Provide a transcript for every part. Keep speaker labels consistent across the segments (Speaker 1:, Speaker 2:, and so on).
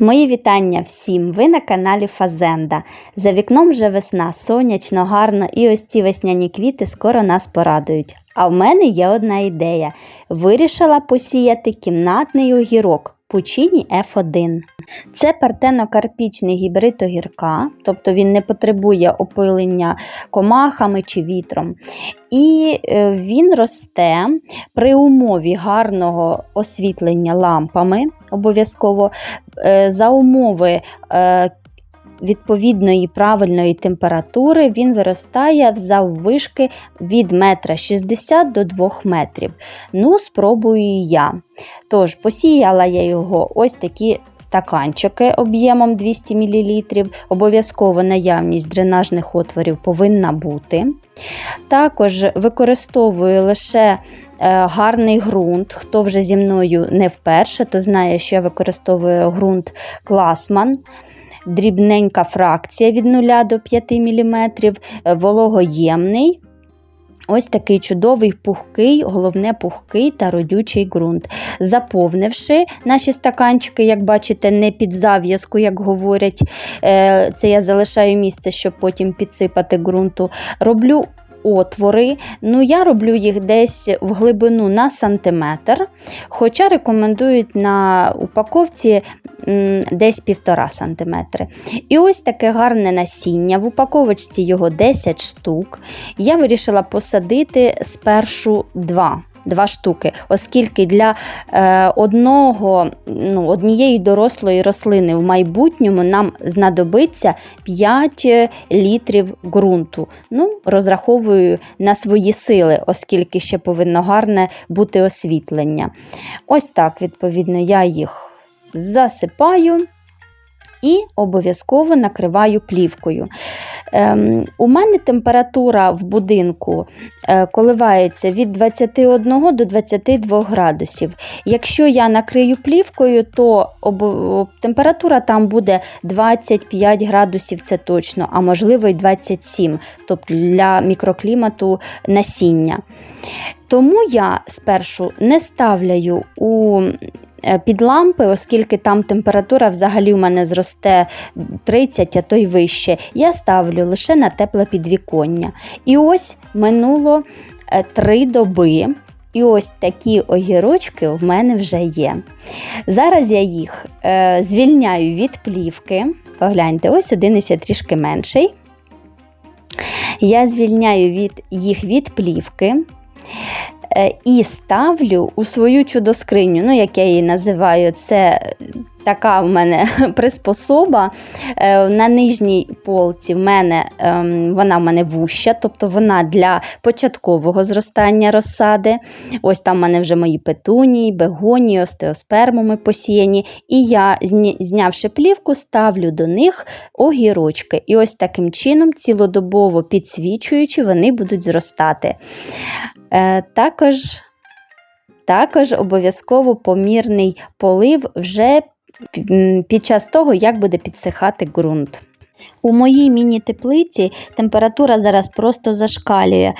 Speaker 1: Мої вітання всім! Ви на каналі Фазенда. За вікном вже весна, сонячно, гарно, і ось ці весняні квіти скоро нас порадують. А в мене є одна ідея: вирішила посіяти кімнатний огірок Пучині F1. Це партенокарпічний гібрид огірка, тобто він не потребує опилення комахами чи вітром. І е, він росте при умові гарного освітлення лампами, обов'язково е, за умови е, відповідної правильної температури він виростає заввишки від 1,60 м до 2 метрів. Ну, спробую я. Тож, посіяла я його ось такі стаканчики об'ємом 200 мл. Обов'язково наявність дренажних отворів повинна бути. Також використовую лише е, гарний ґрунт. Хто вже зі мною не вперше, то знає, що я використовую ґрунт Класман. Дрібненька фракція від 0 до 5 мм, е, вологоємний. Ось такий чудовий пухкий, головне пухкий та родючий ґрунт. Заповнивши наші стаканчики, як бачите, не під зав'язку, як говорять, е, це я залишаю місце, щоб потім підсипати ґрунту. Роблю отвори. Ну, Я роблю їх десь в глибину на сантиметр, хоча рекомендують на упаковці десь 1,5 см. І ось таке гарне насіння. В упаковочці його 10 штук. Я вирішила посадити спершу 2 два штуки, оскільки для е, одного, ну, однієї дорослої рослини в майбутньому нам знадобиться 5 літрів ґрунту. Ну, Розраховую на свої сили, оскільки ще повинно гарне бути освітлення. Ось так, відповідно, я їх засипаю і обов'язково накриваю плівкою. Ем, У мене температура в будинку е, коливається від 21 до 22 градусів. Якщо я накрию плівкою, то об, температура там буде 25 градусів, це точно, а можливо й 27, тобто для мікроклімату насіння. Тому я спершу не ставляю у під лампи, оскільки там температура взагалі у мене зросте 30, а то й вище, я ставлю лише на тепле підвіконня. І ось минуло е, три доби. І ось такі огірочки в мене вже є. Зараз я їх е, звільняю від плівки. Погляньте, ось один ще трішки менший. Я звільняю від, їх від плівки. Е, і ставлю у свою чудоскриню, ну, як я її називаю, це така в мене приспособа. Е, на нижній полці в мене ем, вона в мене вуща, тобто вона для початкового зростання розсади. Ось там в мене вже мої петунії, бегонії, остеоспермами посіяні. І я, знявши плівку, ставлю до них огірочки. І ось таким чином, цілодобово підсвічуючи, вони будуть зростати. Е, також також обов'язково помірний полив вже під час того, як буде підсихати ґрунт. У моїй міні-теплиці температура зараз просто зашкалює,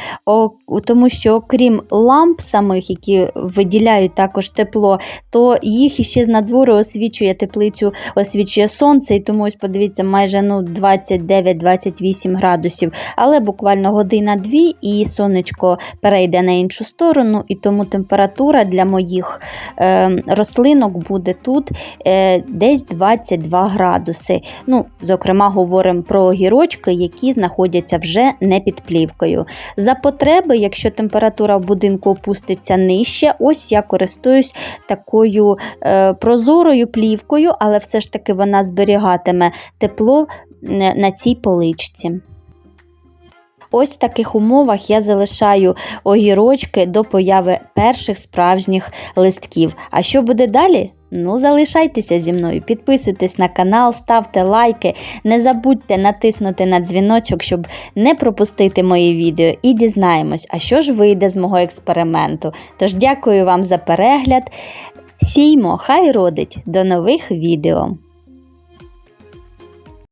Speaker 1: тому що, окрім ламп самих, які виділяють також тепло, то їх іще з надвору освічує теплицю, освічує сонце, і тому ось подивіться, майже ну, 29-28 градусів. Але буквально година-дві, і сонечко перейде на іншу сторону, і тому температура для моїх е, рослинок буде тут е, десь 22 градуси. Ну, Зокрема, говоримо говоримо про огірочки, які знаходяться вже не під плівкою. За потреби, якщо температура в будинку опуститься нижче, ось я користуюсь такою е, прозорою плівкою, але все ж таки вона зберігатиме тепло на цій поличці. Ось в таких умовах я залишаю огірочки до появи перших справжніх листків. А що буде далі? Ну, залишайтеся зі мною, підписуйтесь на канал, ставте лайки, не забудьте натиснути на дзвіночок, щоб не пропустити мої відео, і дізнаємось, а що ж вийде з мого експерименту. Тож дякую вам за перегляд. Сіймо, хай родить! До нових відео!